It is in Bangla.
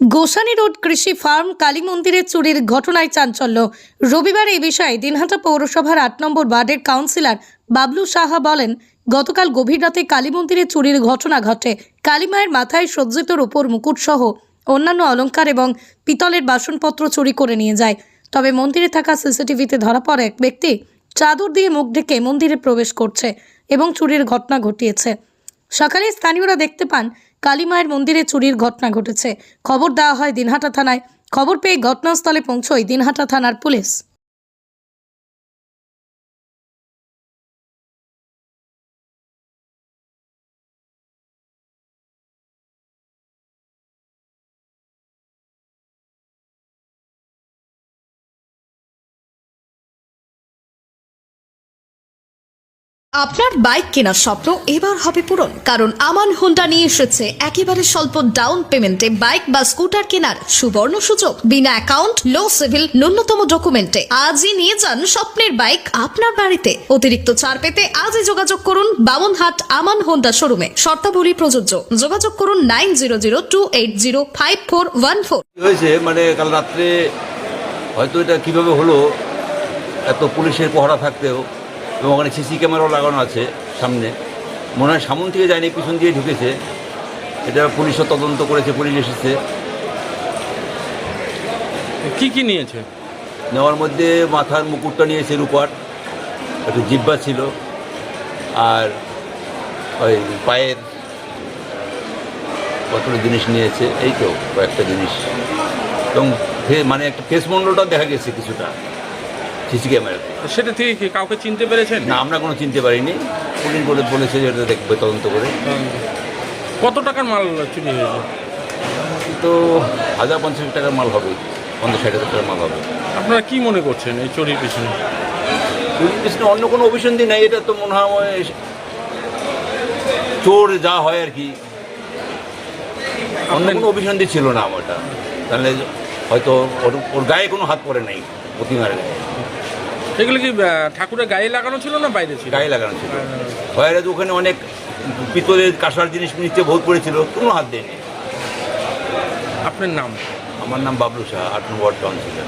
গোসানি রোড কৃষি ফার্ম কালী মন্দিরের চুরির ঘটনায় চাঞ্চল্য। রবিবার এই বিষয়ে দিনহাটা পৌরসভার আট নম্বর ওয়ার্ডের কাউন্সিলর বাবলু সাহা বলেন, গতকাল গভীর রাতে কালী মন্দিরে চুরির ঘটনা ঘটে। কালীমায়ের মাথায় সজ্জিতর ওপর মুকুট সহ অন্যান্য অলঙ্কার এবং পিতলের বাসনপত্র চুরি করে নিয়ে যায়। তবে মন্দিরে থাকা সিসিটিভিতে ধরা পড়ে এক ব্যক্তি চাদর দিয়ে মুখ ঢেকে মন্দিরে প্রবেশ করছে এবং চুরির ঘটনা ঘটিয়েছে। সকালে স্থানীয়রা দেখতে পান কালীমায়ের মন্দিরে চুরির ঘটনা ঘটেছে। খবর দেওয়া হয় দিনহাটা থানায়। খবর পেয়ে ঘটনাস্থলে পৌঁছয় দিনহাটা থানার পুলিশ। আপনার বাইক কেনার স্বপ্ন এবার হবে পূরণ, কারণ আমান হোন্ডা নিয়ে এসেছে একেবারে স্বল্প ডাউন পেমেন্টে বাইক বা স্কুটার কেনার সুবর্ণ সুযোগ। বিনা অ্যাকাউন্ট লো সিভিল ন্যূনতম ডকুমেন্টে আজই নিয়ে যান স্বপ্নের বাইক আপনার বাড়িতে। অতিরিক্ত ছাড় পেতে আজই যোগাযোগ করুন বামনহাট আমান হোন্ডা শোরুমে শর্তাবলী প্রযোজ্য। যোগাযোগ করুন nine zero zero two eight zero five four one four হয়েছে? মানে কাল রাত্রে হয়তো এটা কীভাবে হলো? এত পুলিশের পহরা থাকতেও এবং ওখানে সিসি ক্যামেরাও লাগানো আছে সামনে। মনে হয় সামন থেকে যায়নি পিছন দিয়ে ঢুকেছে। এটা পুলিশও তদন্ত করেছে পুলিশ এসেছে। কি কি নিয়েছে? নেওয়ার মধ্যে মাথার মুকুটটা নিয়েছে রূপার একটু জিব্বা ছিল আর ওই পায়ের কতগুলো জিনিস নিয়েছে এই তো কয়েকটা জিনিস। এবং মানে একটা ফেস মন্ডলটাও দেখা গেছে কিছুটা। সিসি ক্যামেরাতে সেটা থেকে কি কাউকে চিনতে পেরেছেন? না আমরা কোনো চিনতে পারিনি। পুলিশ বলে বলেছে যে এটা দেখবে তদন্ত করে। কত টাকার মাল চুরি হয়েছে? তো হাজার পঞ্চাশ টাকার মাল হবে। পঞ্চাশ ষাট হাজার টাকার মাল হবে। আপনারা কি মনে করছেন এই চুরির পিছনে? চুরির পিছনে অন্য কোনো অভিসন্ধি নেই এটা তো মনে হয় চোর যা হয় আর কি। অন্য কোনো অভিসন্ধি ছিল না আমারটা। তাহলে হয়তো ওর ওর গায়ে কোনো হাত পড়ে নাই প্রতিমার গায়ে। এগুলো কি ঠাকুরের গায়ে লাগানো ছিল না বাইরে ছিল? গায়ে লাগানো ছিল। বাইরে ওখানে অনেক পিতলের কাঁসার জিনিস নিচে বহুত পড়েছিল কোনো হাত দেয়নি। আপনার নাম? আমার নাম বাবলু শাহ আট নম্বর কাউন্সিলর